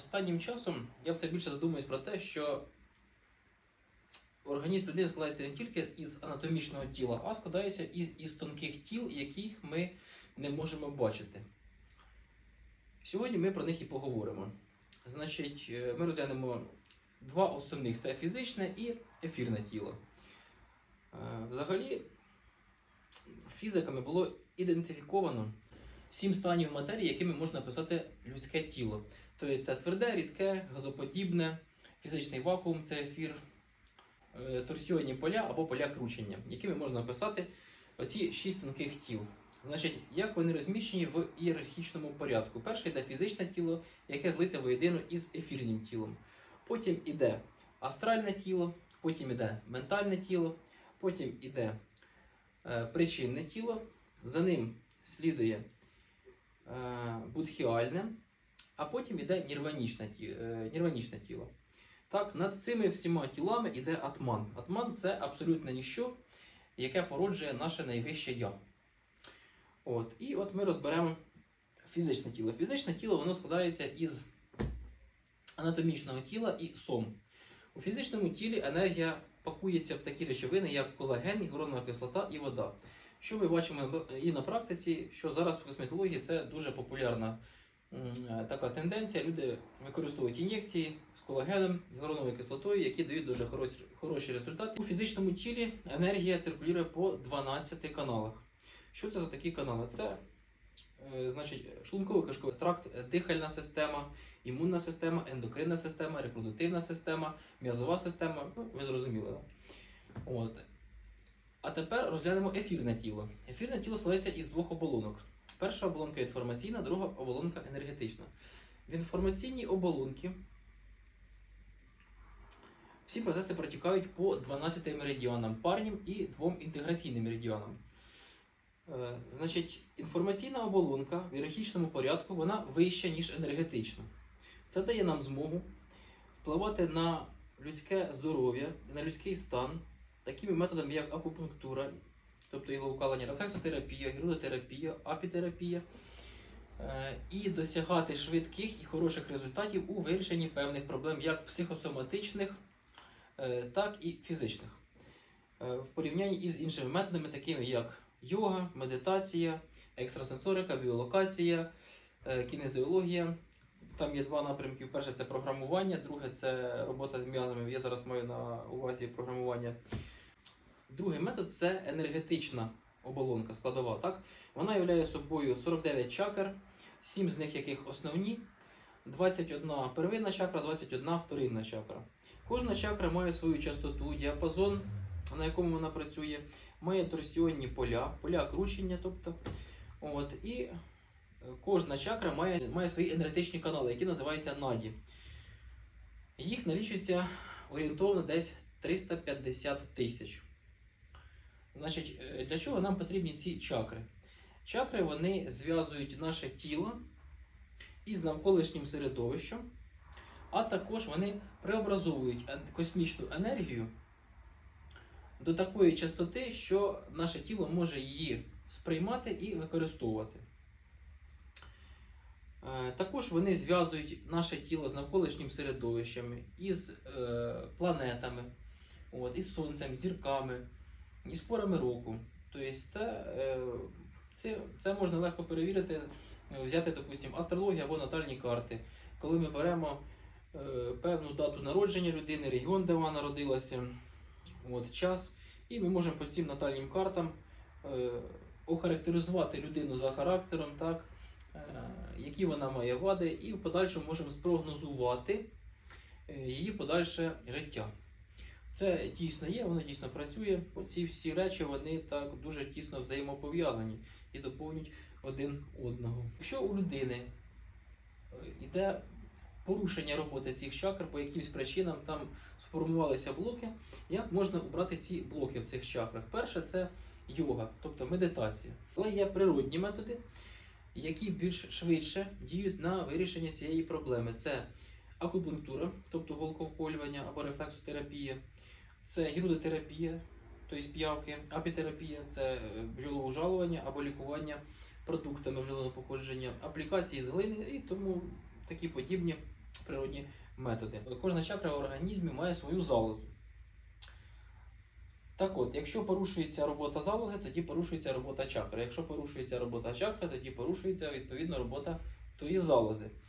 Останнім часом я все більше задумуюсь про те, що організм людини складається не тільки із анатомічного тіла, а складається із, із тонких тіл, яких ми не можемо бачити. Сьогодні ми про них і поговоримо. Значить, е, ми розглянемо два основних: це фізичне і ефірне тіло. Е, Взагалі, фізиками було ідентифіковано сім станів матерії, якими можна описати людське тіло. Тобто це тверде, рідке, газоподібне, фізичний вакуум це ефір, е, торсіонні поля або поля кручення, якими можна описати оці шість тонких тіл. Значить, як вони розміщені в ієрархічному порядку. Перше йде фізичне тіло, яке злите воєдино із ефірним тілом. Потім іде астральне тіло, потім іде ментальне тіло, потім іде е, причинне тіло, за ним слідує будхіальне, а потім іде нірванічне, е, нірванічне тіло. Так, над цими всіма тілами іде атман. Атман це абсолютно ніщо, яке породжує наше найвище я. От, і от ми розберемо фізичне тіло. Фізичне тіло воно складається із анатомічного тіла і сом. У фізичному тілі енергія пакується в такі речовини, як колаген, гіалуронова кислота і вода. Що ми бачимо і на практиці, що зараз в косметології це дуже популярна е, така тенденція. Люди використовують ін'єкції з колагеном, гіалуроновою кислотою, які дають дуже хороші, результати. У фізичному тілі енергія циркулює по 12 каналах. Що це за такі канали? Це е, значить шлунково-кишковий тракт, е, дихальна система, імунна система, ендокринна система, репродуктивна система, м'язова система. Ну, ви зрозуміли. От. А тепер розглянемо ефірне тіло. Ефірне тіло складається із двох оболонок. Перша оболонка інформаційна, друга оболонка енергетична. В інформаційній оболонці всі процеси протікають по 12 меридіанам парнім і двом інтеграційним меридіанам. Е, Значить, інформаційна оболонка в ієрархічному порядку вона вища, ніж енергетична. Це дає нам змогу впливати на людське здоров'я, на людський стан такими методами, як акупунктура, тобто іглоукалення, рефлексотерапія, гірудотерапія, апітерапія, е, і досягати швидких і хороших результатів у вирішенні певних проблем, як психосоматичних, е, так і фізичних. Е, В порівнянні із іншими методами, такими як йога, медитація, екстрасенсорика, біолокація, кінезіологія. Там є два напрямки. Перше це програмування, друге це робота з м'язами. Я зараз маю на увазі програмування. Другий метод це енергетична оболонка, складова. Так? Вона являє собою 49 чакр, 7 з них яких основні, 21 первинна чакра, 21 вторинна чакра. Кожна чакра має свою частоту, діапазон, на якому вона працює, має торсіонні поля, поля кручення, тобто. От, і е, кожна чакра має, має свої енергетичні канали, які називаються наді. Їх налічується орієнтовно десь 350 тисяч. Значить, е, для чого нам потрібні ці чакри? Чакри вони зв'язують наше тіло із навколишнім середовищем, а також вони преобразовують космічну енергію до такої частоти, що наше тіло може її сприймати і використовувати. Е, Також вони зв'язують наше тіло з навколишнім середовищем, із е, планетами, із сонцем, зірками, із порами року. Тобто це, е, це, це можна легко перевірити, взяти, допустимо, астрологію або натальні карти. Коли ми беремо е, певну дату народження людини, регіон, де вона народилася, от, час, і ми можемо по цим натальним картам е, охарактеризувати людину за характером, так, які вона має вади, і в подальшому можемо спрогнозувати її подальше життя. Це дійсно є, воно дійсно працює. Ці всі речі вони так дуже тісно взаємопов'язані і доповнюють один одного. Якщо у людини йде порушення роботи цих чакр по якимсь причинам, там сформувалися блоки, як можна обрати ці блоки в цих чакрах? Перше це йога, тобто медитація. Але є природні методи, які більш швидше діють на вирішення цієї проблеми. Це акупунктура, тобто голковколювання або рефлексотерапія, це гірудотерапія, тобто п'явки, апітерапія, це е, бджоловужалування або лікування продуктами бджолиного походження, аплікації з глини і тому такі подібні природні методи. Кожна чакра в організмі має свою залозу. Так от, якщо порушується робота залози, тоді порушується робота чакри. Якщо порушується робота чакри, тоді порушується відповідно робота тої залози.